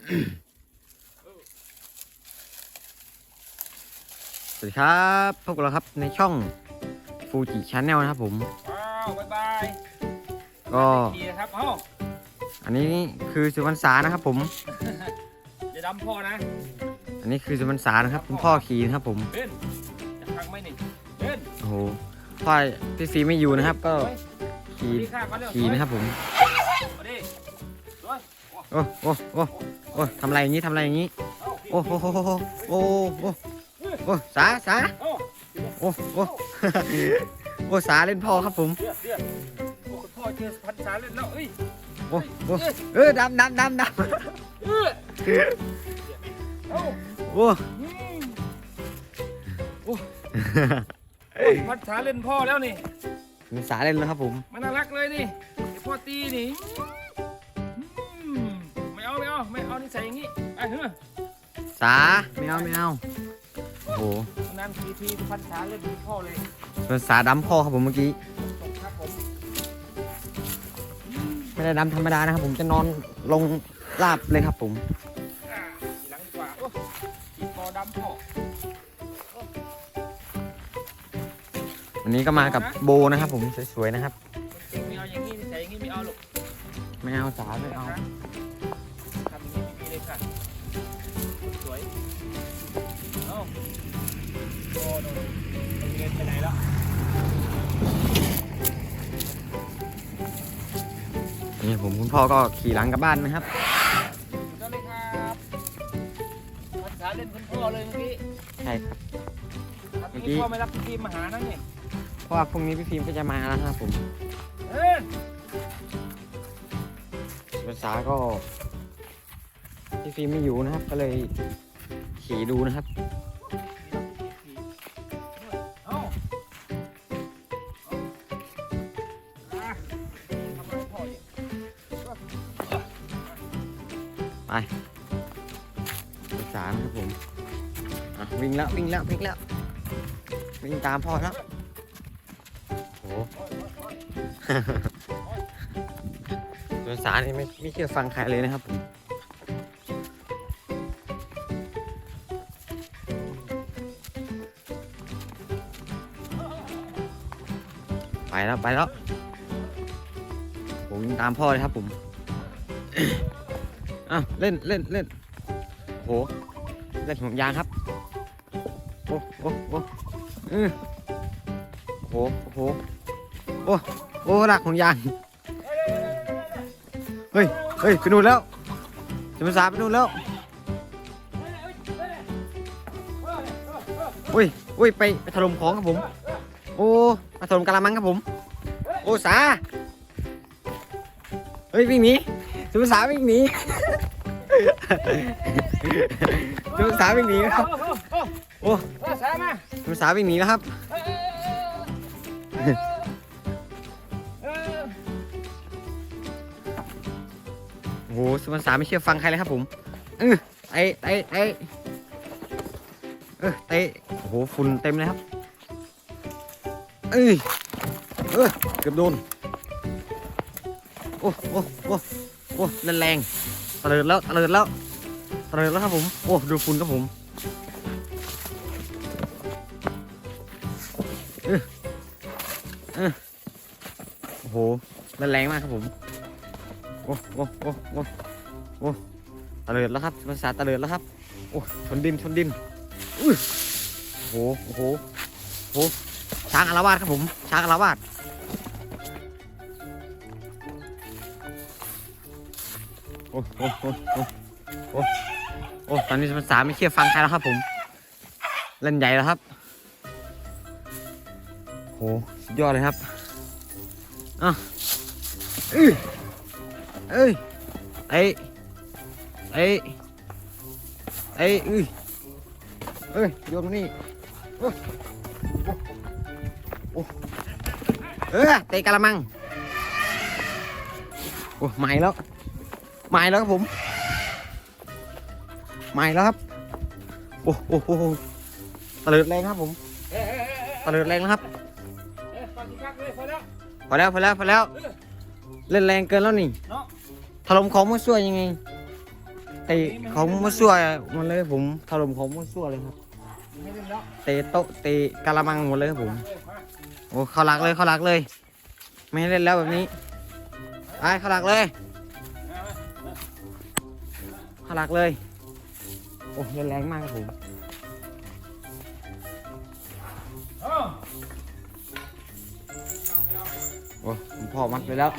สวัสดีครับพบกับเราครับในช่องฟูจิชาแนลนะครับผม อ้าวบ๊ายบายก็ขี่นะครับเอ้าอันนี้คือสุวรรณสานะครับผม อย่าดำพ่อนะอันนี้คือสุวรรณสานะครับคุณพ่อขี่นะครับผมเล่นจะพังไหมนี่เล่นโอ้โหพ่อพี่ฟีไม่อยู่นะครับ ก็เฮ้ยขี่ดีข้ามาเร็วขี่นะครับผมมาดิเฮ้ย โอ้โอ้โอ้โอ้ทำอะไรอย่างนี้ทำอะไรอย่างนี้เอ้โอ้โหโอ้โอ้โอ้โอ้สาสาเอ้โอ้โอ้โอ้สาเล่นพ่อครับผมเดือดเดือดโอ้คุณพ่อเจอพันษาเล่นแล้วเอ้ยโอ้โอ้เออดำดำดำดเออเอ้าำโอ้โอ้พันษาเล่นพ่อแล้วนี่สุวรรณสาเล่นแล้วครับผม มันน่ารักเลยนี่พ่อตีนี่ เอาไม่เอานิสัยอย่างนี้ไอ้เฮ้ยสาไม่เอาไม่เอาโอ้โหนานทีทีพันษาเล่นพ่อเลยสุวรรณสาดำพ่อครับผมเมื่อกี้ ตกครับผมไม่ได้ดำธรรมดานะครับ ผมจะนอนลงราบเลยครับผม อ่าทีหลังดีกว่าโอ้ทีคอดำพ่อวันนี้ก็มากับโบนะครับ ผมสวยๆนะครับ จริงไม่เอาอย่างนี้นิสัยอย่างนี้ไม่เอาหรอกไม่เอาสาไม่เอาท เอ้โอ้โหเงินไปไหนแล้วนี่ผมคุณพ่อก็ขี่หลังกลับบ้านนะครับสุดยอดเลยครับพันษาเล่นคุณพ่อเลยเมื่อกี้ใช่ครับเมื่อกี้พ่อไม่รับพี่ทีมมาหานั่นนี่เพราะว่าพรุ่งนี้พี่ฟิล์มก็จะมาแล้วนะครับผมเอ้ยภาษาก็พี่ฟิล์มไม่อยู่นะครับ ก็เลยขี่ดูนะครับ อะวิ่งแล้ววิ่งแล้ววิ่งแล้ววิ่งตามพ่อแล้วโอ้โหภาษานี่ไม่ไม่เชื่อฟังใครเลยนะครับผมไปแล้วไปแล้วผมวิ่งตามพ่อเลยครับผมอะเล่นเล่นเล่นโอ้โหเล่นห่วงยางครับ โอ้โอ้โอ้เออโอ้โห โอ้โห โอ้โอ้หลักห่วงยาง เฮ้ย เฮ้ยไปนู่นแล้วจะมาสาไปนู่นแล้วอุ้ยอุ้ยไปไปถล่มของครับผม โอ้มาถล่มกะละมังครับผม โอ้สา เฮ้ยวิ่งหนีสุภาษาวิ่งหนีสุภาษาวิ่งหนีครับ โอ้ายมาสุภาษาวิ่งหนีแล้วครับเออเออเออโอ้โหสุภาษาไม่เชื่อฟังใครเลยครับผมเออเตะเตะเตะเออเตะโอ้โหฝุ่นเต็มเลยครับเอ้ยเออเกือบโดนโอ้โอ้โอ้โอ้แรงแรงตะเลิดแล้วตะเลิดแล้วตะเลิดแล้วครับผมโอ้ดูฝุ่นครับผม โอ้โหแรงมากครับผม โอ้โอ้โอ้โอ้โอ้ตะเลิดแล้วครับภาษาตะเลิดแล้วครับ โอ้ชนดินชนดินอุ้ยโอ้โหโอ้โหโอ้โหช้างอารวาสครับผม ช้างอารวาสโอ้โอ้โอ้โอ้โอ้โอ้ตอนนี้ภาษาไม่เชื่อฟังใครแล้วครับผม เล่นใหญ่แล้วครับ หสุดยอดเลยครับอะอื้อเอ้ยเอ้ยเอ้ยเอ้ยอุ้ยเอ้ยโยนมานี่โอ้โอ้เออเตะกะละมังโอ้ใหม่แล้วใหม่แล้วครับผมใหม่แล้วครับโอ้โอ้โอ้โอ้ตะเลิดแรงครับผมเอ้ยเอ้ยเอ้ยตะเลิดแรงแล้วครับ พอแล้วพอแล้วพอแล้ว เล่นแรงเกินแล้วนี่เนาะถล่มของมาช่วยยังไงเตเตะของมัวซั่วหมันเลยครับผมถล่มของมัวซั่วเลยครับไม่เล่นแล้วเตะโต๊ะเตะกะละมังหมดเลยครับผมเอ้ยมาโอ้เขารักเลยเขารักเลย ไม่ให้เล่นแล้วแบบนี้ไปเขารักเลยมามาเขารักเลยโอ้เล่นแรงมากครับผม โอ้ผมพอมัดไปแล้ว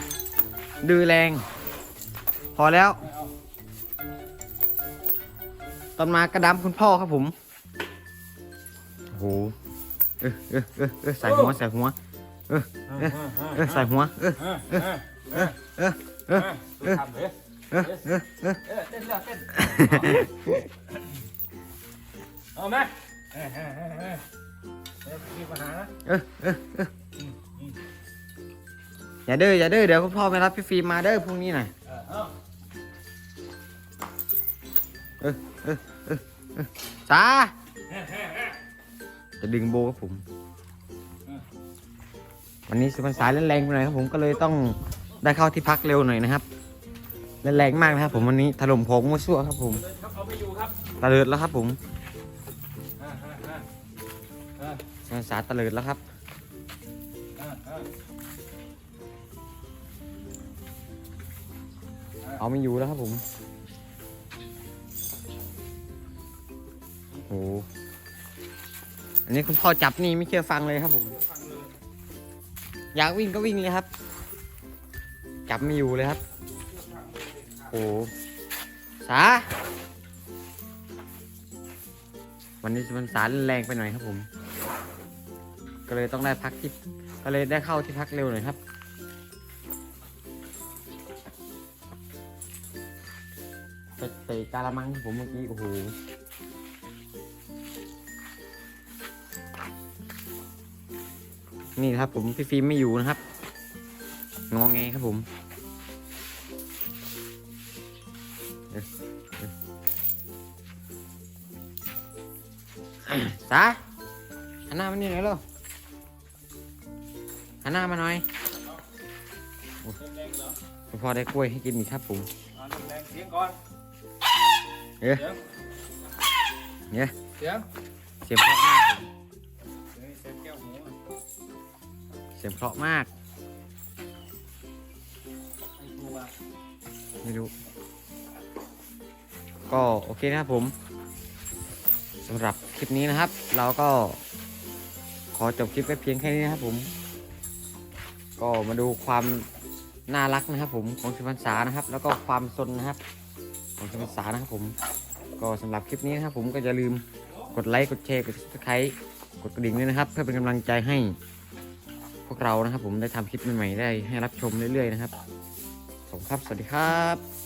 ดื้อแรง พอแล้วเอาตอนมากระดำคุณพ่อครับผมโอ้โหเออเออเออเออใส่หัวใส่หัว เอาเออใส่หัว เออเอาเอาเอาเอาเอาทำเลยเออเออเออเออเต้นแล้วเต้นเอาไหมเออเออเออเออเดี๋ยวมีปัญหานะเออเออเออ อย่าเด้ออย่าเด้อเดี๋ยวคุณพ่อไปรับพี่ฟิล์มมาเด้อพรุ่งนี้น่ะเออเอาจ้าเออเออเออจะดึงโบครับผม วันนี้สุพรรณสายเล่นแรงไปหน่อยครับผมก็เลยต้องได้เข้าที่พักเร็วหน่อยนะครับเล่นแรงมากนะครับผมวันนี้ถล่มของมั่วซั่วครับผมครับเอาไปอยู่ครับตะเลิดแล้วครับผมอ่าอ่าอ่าอ่าสุพรรณสายตะเลิดแล้วครับ เอาไม่อยู่แล้วครับผมโอ้โหอันนี้คุณพ่อจับนี่ไม่เชื่อฟังเลยครับผม อยากวิ่งก็วิ่งเลยครับ จับไม่อยู่เลยครับ โอ้โหสา วันนี้มันสารแรงไปหน่อยครับผม ก็เลยต้องได้พักที่ ก็เลยได้เข้าที่พักเร็วหน่อยครับ เตะกาละมังครับผมเมื่อกี้โอ้โหนี่ครับ ผมพี่ฟิล์มไม่อยู่นะครับ งอแงครับผมเอ้ยเอ้ยสาหันหน้ามานี่หน่อยเร็วหันหน้ามาหน่อยพอได้กล้วยให้กินอีกครับผม เอาเต้นแรงเสียงก่อน เอ๊ะเสียงเนี่ยเสียงเสียงเพราะมากผมเฮ้ยเสียงแก้วหูอะเสียงเพราะมาก ไอ้ตัวไม่รู้ ก็โอเคนะครับผมสำหรับคลิปนี้นะครับ เราก็ ขอจบคลิปไว้เพียงแค่นี้นะครับผม ก็มาดูความน่ารักนะครับผมของชิมันสานะครับ แล้วก็ความสนนะครับ ของชิมันสานะครับผม ก็สำหรับคลิปนี้นะครับผมก็อย่าลืมกดไลค์กดแชร์กดติดตามกดกระดิ่งด้วยนะครับ เพื่อเป็นกำลังใจให้ พวกเรานะครับ ผมได้ทำคลิปใหม่ๆได้ให้รับชมเรื่อยๆนะครับผมครับสวัสดีครับ